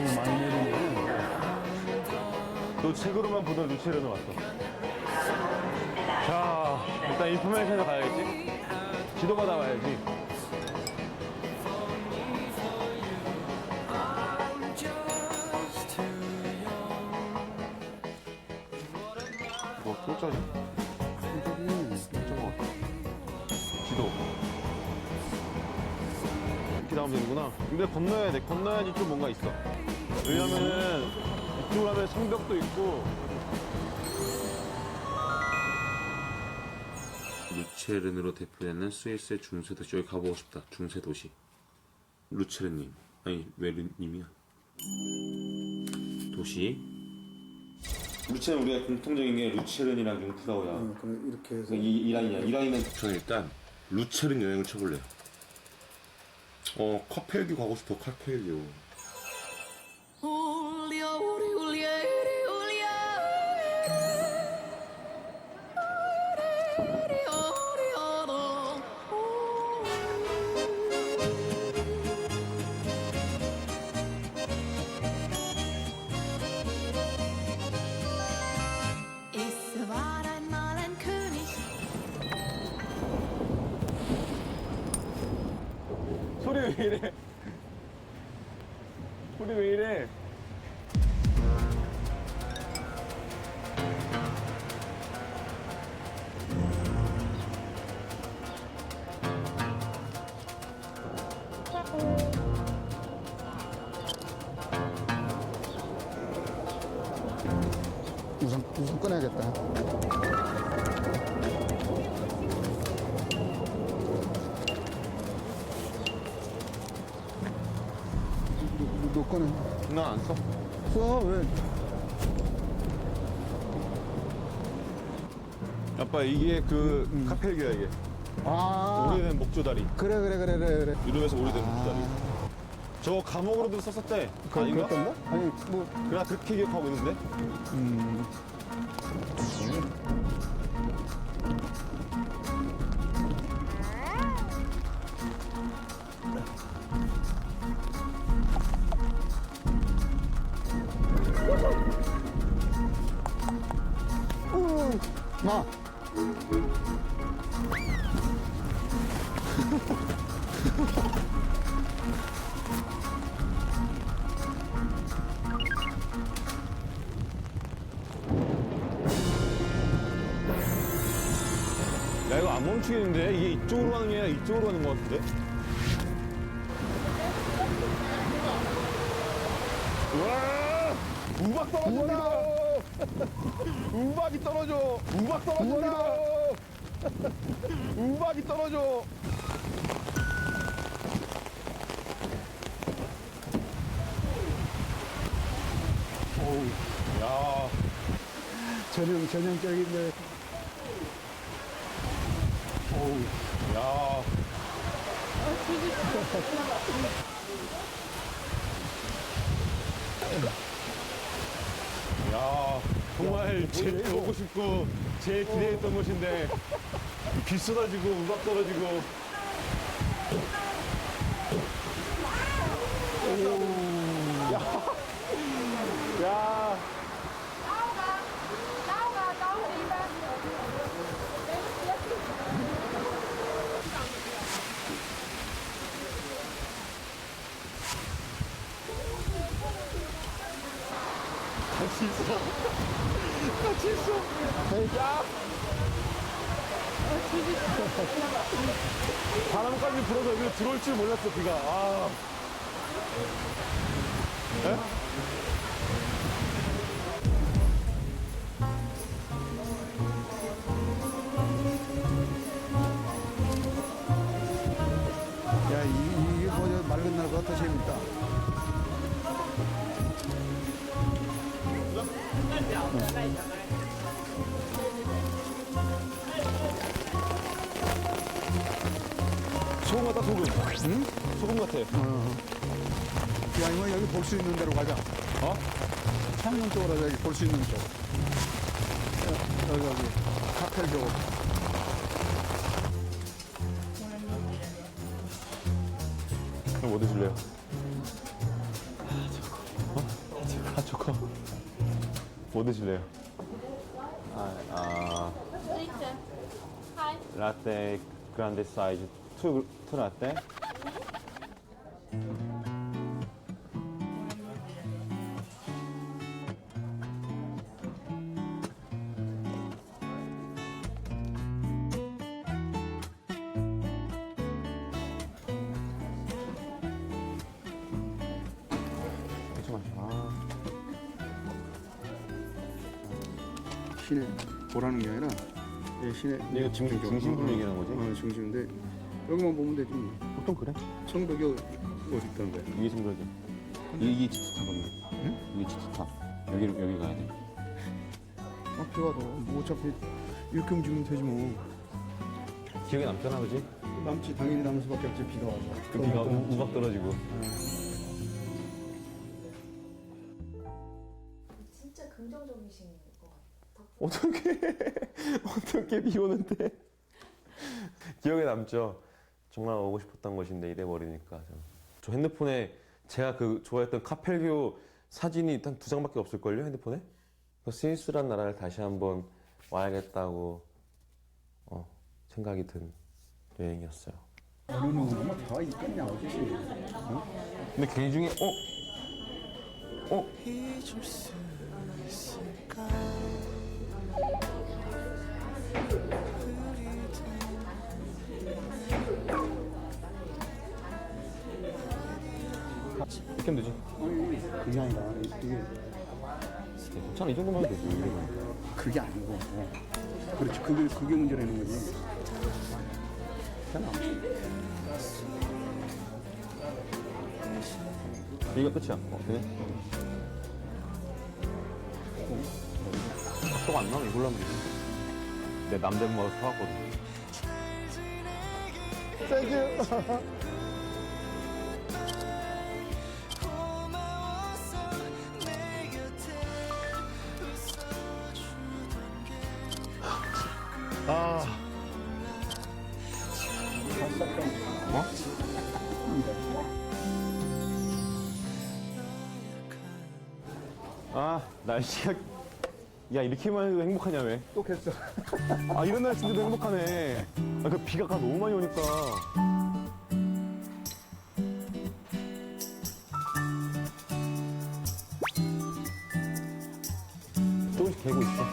이거 많이 내리네. 너 책으로만 보던 루체르는 왔어. 자, 일단 인포메이션에 가야겠지? 지도 받아와야지. 이렇게 나오면 되는구나. 근데 건너야 돼. 건너야지 좀 뭔가 있어. 왜냐면은 이쪽으로 하면 성벽도 있고. 루체른으로 대표되는 스위스의 중세 도시. 여기 가보고 싶다. 중세 도시. 루체른님. 아니 왜 르님이야. 도시. 루체는 우리가 공통적인 게 루체른이랑 융프라우야. 어, 그럼 이렇게 해서. 이 이란이야. 이란이면 저는 일단 루체른 여행을 쳐볼래요 어 카펠교 가고 싶어 Julia, it. 안 써. 써 왜? 아빠 이게 그 카펠교야 이게. 아 오래된 목조다리. 그래 그래 그래 그래 그래. 유럽에서 오래된 목조다리. 저거 감옥으로도 썼었대. 그, 아닌가? 그랬던가? 아니 뭐 그냥 그렇게 기억하고 있는데. 마. 야 이거 안 멈추겠는데 이게 이쪽으로 가는 게 아니라 이쪽으로 가는 것 같은데. 와 우박 떨어진다. 우박이 떨어져. 우박 떨어진다. 우박이 떨어져. 어우, 야, 전형 전형적인데 어우, 야. 야, 정말 제일 보고 싶고 제일 기대했던 곳인데 비 쏟아지고 우박 떨어지고. 오, 야, 야, 같이 있어, 같이 있어, 야. 바람까지 불어서 여기로 들어올 줄 몰랐어 비가. 아. 에? 소금 같다 소금. 응? 소금 같아. 야 이거 여기 볼 수 있는 데로 가자. 어? 창문 쪽으로 여기 볼 수 있는 쪽. 어, 여기 여기 카펠 쪽. 뭐 드실래요? 아, 아 라떼 그란데 사이즈 투, 투 라떼 시내 이거 중- 중심부를 얘기하는 거지? 어, 중심인데 여기만 보면 되지 뭐. 보통 그래? 성벽이 어디 있다는 거야? 이게 승부지 이게 지트타거든 이게 지트타. 여기로 여기 가야 돼. 앞에 가도 뭐 어차피 이렇게 움직이면 되지 뭐. 기억에 남잖아 그지? 남지. 당연히 남을 수밖에 없지 비가 와서. 그 비가 우, 우박 떨어지고. 진 어떻게 비 오는데 기억에 남죠. 정말 오고 싶었던 곳인데 이래 버리니까 저. 저 핸드폰에 제가 그 좋아했던 카펠교 사진이 한 두 장밖에 없을 걸요 핸드폰에. 그 스위스란 나라를 다시 한번 와야겠다고 어, 생각이 든 여행이었어요. 어느 놈은 다 있겠냐 어디지 근데 그 중에 어? 어? 이렇게 하면 되지. 그게 아니라 이게 괜찮아 이 정도만 하면 되지. 그게 아니고 그렇지 그게 그게 문제라는 거지 괜찮아 이게 끝이야. 어, 그래? 각도가 안 나면 이걸로 하면 되지. 내 남대문 가서 사왔거든. 아. 아, 날씨가. 야, 이렇게만 해도 행복하냐, 왜? 또 했어 아, 이런 날씨인데도 행복하네. 아, 그 비가 아까 너무 많이 오니까. 조금씩 개고 있어.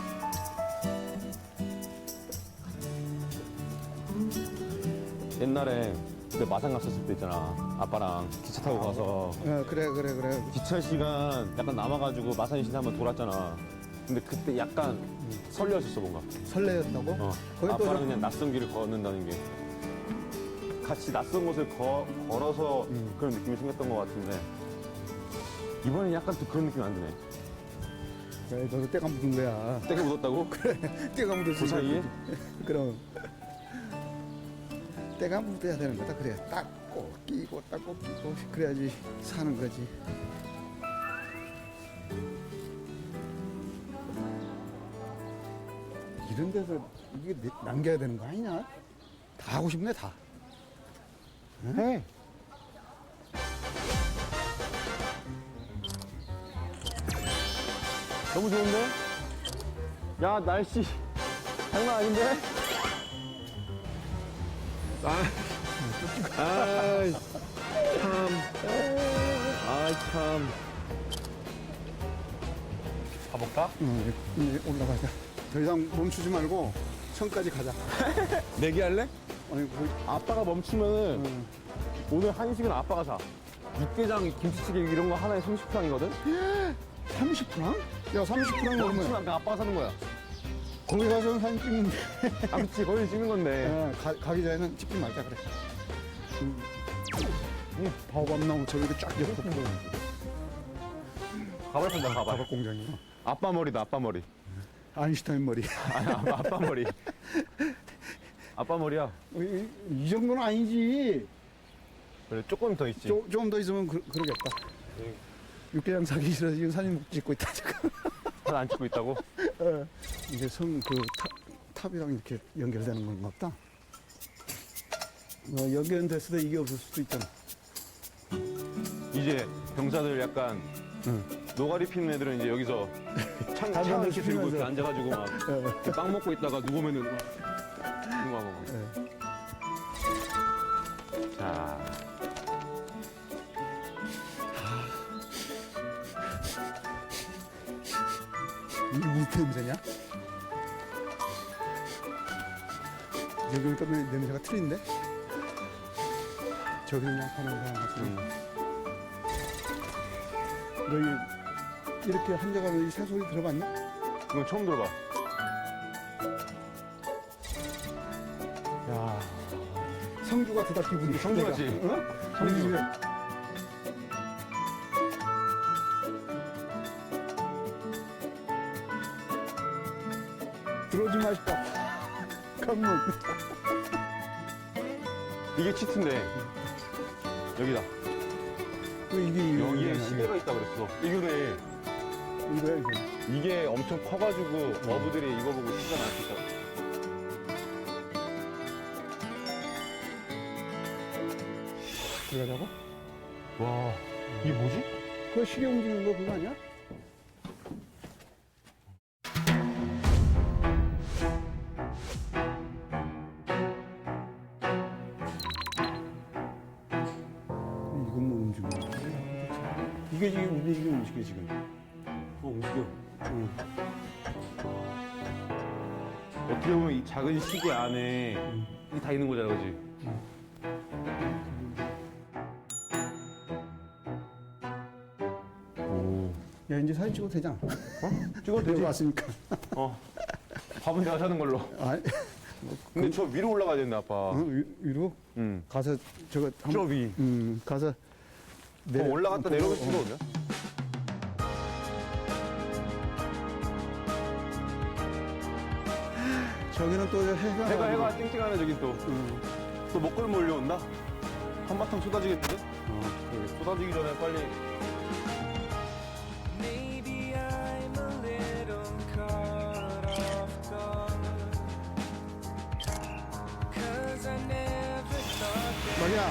옛날에 그때 마산 갔었을 때 있잖아. 아빠랑 기차 타고 가서 어, 그래 그래 그래 기차 시간 약간 남아가지고 마산 시내 한번 돌았잖아. 근데 그때 약간 설레었었어 뭔가. 설레였다고? 어. 거기 또 아빠랑 저- 그냥 낯선 길을 걷는다는 게 같이 낯선 곳을 거- 걸어서 음. 그런 느낌이 생겼던 것 같은데 이번엔 약간 또 그런 느낌이 안 드네. 그래, 너도 때가 묻은 거야 때가 묻었다고? 때가 묻었으니까 그 사이에? 그럼 때가 묻어야 되는 거다 그래 닦고 끼고 닦고 끼고 그래야지 사는 거지 이런 데서 이게 내- 남겨야 되는 거 아니냐 다 하고 싶네 다 해. 너무 좋은데? 야 날씨 장난 아닌데? 아, 아이 참, 아이 참. 가볼까? 응, 이제 올라가자 더 이상 멈추지 말고 천까지 가자 내기 할래? 아니 그, 아빠가 멈추면은 응. 오늘 한식은 아빠가 사. 육개장, 김치찌개 이런 거 하나에 30프랑이거든? 30프랑? 야 30프랑 멈추면 먹으면 아까 아빠가 사는 거야. 거기 가서 사진 찍는데 아, 그치. 거기서 찍는 건데. 어, 가, 가기 전에는 찍지 말자 그래. 음. 이 바오밥 나무 저기도 쫙 옆에 보고 가발 판다, 가발. 바오밥 공장이야. 아빠 머리다, 아빠 머리. 아인슈타인 머리. 아니, 아빠, 아빠 머리. 아빠 머리야. 이, 이 정도는 아니지. 그래, 조금 더 있지. 좀더 있으면 그, 그러겠다. 육개장 사기 싫어서 지금 사진 찍고 있다 지금. 하나 안 찍고 있다고? 어. 이게 성그 탑이랑 이렇게 연결되는 건가 보다. 어, 연결됐을 때 이게 없을 수도 있잖아. 이제 병사들 약간 응. 노가리 피는 애들은 이제 여기서 창, 창 담배 이렇게 들고 이렇게 피면서. 앉아가지고 막 이렇게 빵 먹고 있다가 누우면은 막 이거 하고 막. 자. 이게 무슨 냄새냐? 여기 오니까 냄- 냄새가 틀린데? 저기 그냥 파는 사람 같은 너희 이렇게 한자가면 이 새소리 들어봤냐? 이건 처음 들어봐. 야 성주 같다 기분이 성주 같지? 어? 성주 들어오지 마시다 건물 이게 치트인데 여기다. 또 이게 여기에 시계가 있다 그랬어. 이거네. 이거야 이거 이게 엄청 커가지고 어부들이 이거 보고 시가 났었다. 들어가자고? 와, 이게 뭐지? 그거 시계 움직이는 거 그거 아니야? 이건 뭐 움직이는 거야? 이게 지금 움직이는 움직여 지금. 어, 움직여. 어떻게 보면 이 작은 시계 안에 이게 다 있는 거잖아, 그지? 오. 야 이제 사진 찍어도 되잖아. 찍어도 여기 되지? 왔으니까. 어. 밥은 내가 사는 걸로. 아, 근데 저 위로 올라가야 된다, 아빠. 어, 위- 위로 응. 가서 저거 한 저 번- 위. 음, 가서 어, 올라갔다 내려가 찍어오냐? 저기는 또 해가 해가, 해가 찡찡하네, 저기 또. 음, 또 먹구름 몰려온다? 한바탕 쏟아지겠는데? 어, 그러게. 쏟아지기 전에 빨리. Maybe I'm a little caught off guard. Cause I never thought that 마리아,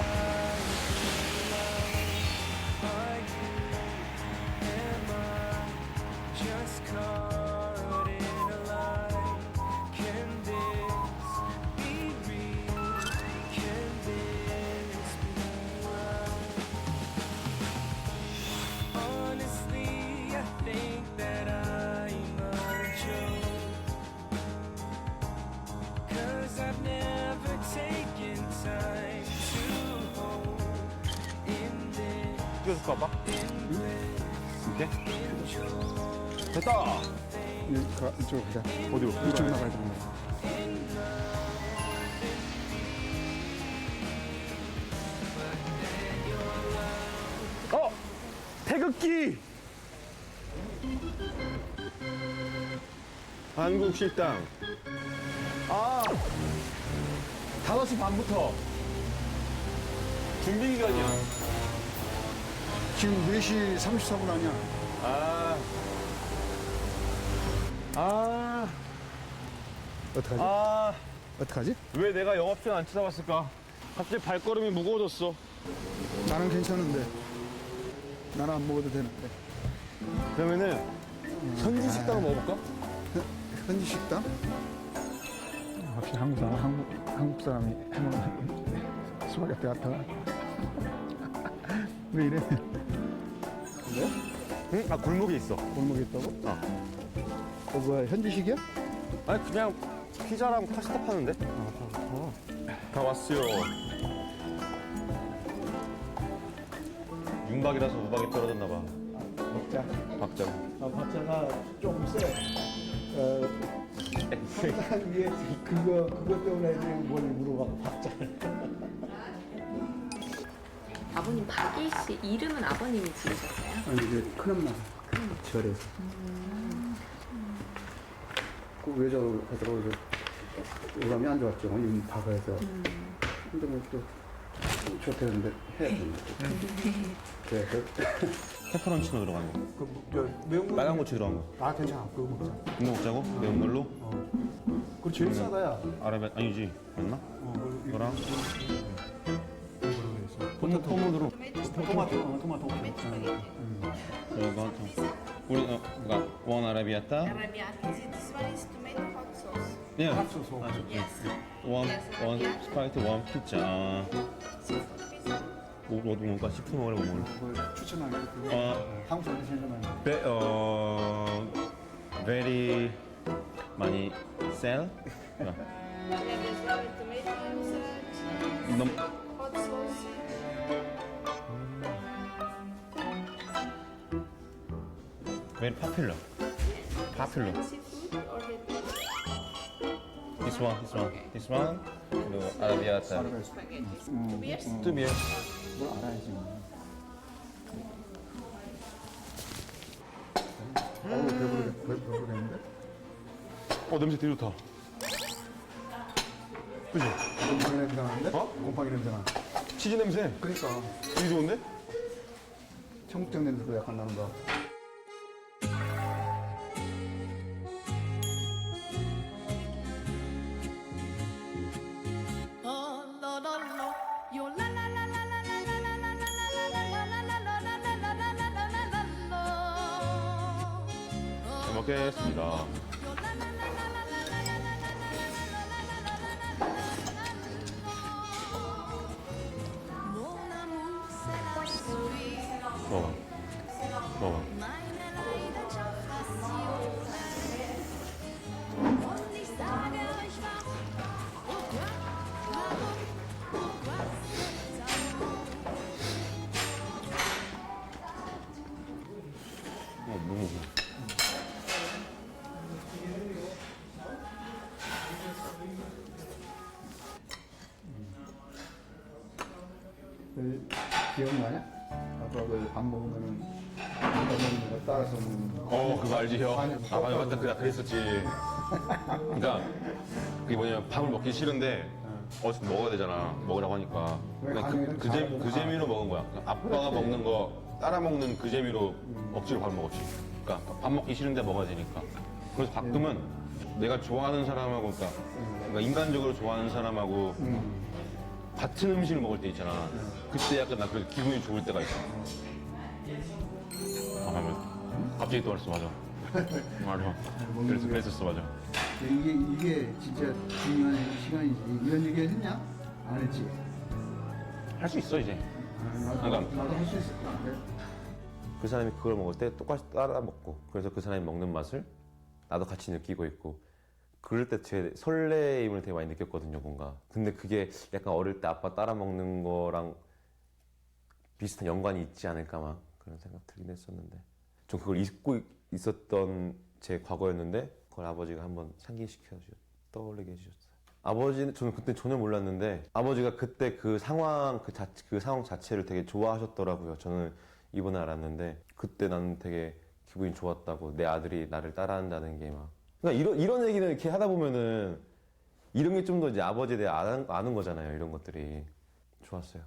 아빠? 이렇게? 됐다! 이- 가- 이쪽으로 가자. 어디로? 이쪽으로 나가야 되는 거야. 어! 태극기! 한국 식당. 아! 5시 반부터. 준비 기간이야. 지금 4시 34분 아니야? 아. 아. 어떡하지? 아. 어떡하지? 왜 내가 영업시간 안 찾아봤을까? 갑자기 발걸음이 무거워졌어. 나는 괜찮은데. 나는 안 먹어도 되는데. 그러면은 현지 식당을 먹어볼까? 현지 식당? 확실히 한국 사람, 한국, 한국 사람이 해먹는 수박에 아파가. 왜 이래? 응? 아 골목에 있어. 골목에 있다고? 어. 어, 뭐야, 현지식이야? 아니 그냥 피자랑 파스타 파는데? 다 왔어요. 윤박이라서 우박이 떨어졌나 봐. 먹자. 박자. 아, 박자가 좀 세. 어, 항상 위에 그거, 그것 때문에 애들이 뭘 물어봐, 박자. 아버님 박일 씨 이름은 아버님이 지으셨어요? 아니, 이제 큰엄마. 절에서. 그 외적으로 가더라고, 이제. 오감이 안 좋았죠. 이 박아서. 근데 뭐 또, 좋다는데 해야 되는데. 그래서. 페퍼런치노 들어간 거. 그, 저, 매운 거. 빨간 고추 들어간 거. 아, 괜찮아. 그거 먹자. 이거 먹자고? 매운 걸로? 그거 제일 싸다야. 아라베 아니지 맞나? 어, 그거 이거랑 토마토 토마토로 토마토 토마토 토마토 우리 뭐가 원 아라비아타 Arabiata. This one is tomato hot sauce. 네 맞죠 Yes. 원원 스파이트 원 피자 아, Seafood pizza. 뭐 어디 시푸 먹으래 뭐뭘 추천하기로 거 한국 사람 추천하는 어 very 많이 sell 너무 very popular. popular. This one, this one, this one. 그리고 아라비아타. 두 비에. 뭘 알아야지. 어우, 배부르, 배부르겠는데? 어 냄새 되게 좋다. 그지? 곰팡이 냄새 나는데? 어? 곰팡이 냄새 나. 치즈 냄새 그러니까. 되게 좋은데? 청국장 냄새도 약간 나는 거. 먹겠습니다. 먹어. 먹어. 어, 뭐 너무. 기억나냐? 아까 그밥 먹으면은 아까 먹는 거 따라서 먹는 거. 어, 그거 알지, 형? 아니, 아, 맞다, 맞다. 그래, 그랬었지. 그러니까, 그게 뭐냐면, 밥을 먹기 싫은데, 어쨌든 먹어야 되잖아. 먹으라고 하니까. 그냥 그, 그, 재, 그 재미로 먹은 거야. 그러니까 아빠가 먹는 거, 따라 먹는 그 재미로 억지로 밥 먹었지. 그러니까, 밥 먹기 싫은데 먹어야 되니까. 그래서 가끔은 내가 좋아하는 사람하고, 그러니까, 그러니까 인간적으로 좋아하는 사람하고 같은 음식을 먹을 때 있잖아. 그때 약간 나 그래도 기분이 좋을 때가 있어. 아, 맞아. 갑자기 떠올랐어, 맞아. 맞아. 그래서 그랬었어, 맞아. 이게, 이게 진짜 중요한 시간이지. 이런 얘기 했냐? 안 했지. 할 수 있어, 이제. 아, 나도, 그러니까- 나도 할 수 있을 것 같아. 그 사람이 그걸 먹을 때 똑같이 따라 먹고, 그래서 그 사람이 먹는 맛을 나도 같이 느끼고 있고, 그럴 때 제 설레임을 되게 많이 느꼈거든요, 뭔가. 근데 그게 약간 어릴 때 아빠 따라 먹는 거랑 비슷한 연관이 있지 않을까 막 그런 생각 들긴 했었는데. 좀 그걸 잊고 있었던 제 과거였는데, 그걸 아버지가 한번 상기시켜 주셨, 떠올리게 해 주셨어요. 아버지는 저는 그때 전혀 몰랐는데 아버지가 그때 그 상황 그, 자, 그 상황 자체를 되게 좋아하셨더라고요. 저는 이번에 알았는데 그때 나는 되게 기분이 좋았다고 내 아들이 나를 따라한다는 게 막. 그러니까 이런 이런 얘기는 이렇게 하다 보면은 이런 게 좀 더 이제 아버지에 대해 아는, 아는 거잖아요. 이런 것들이 좋았어요.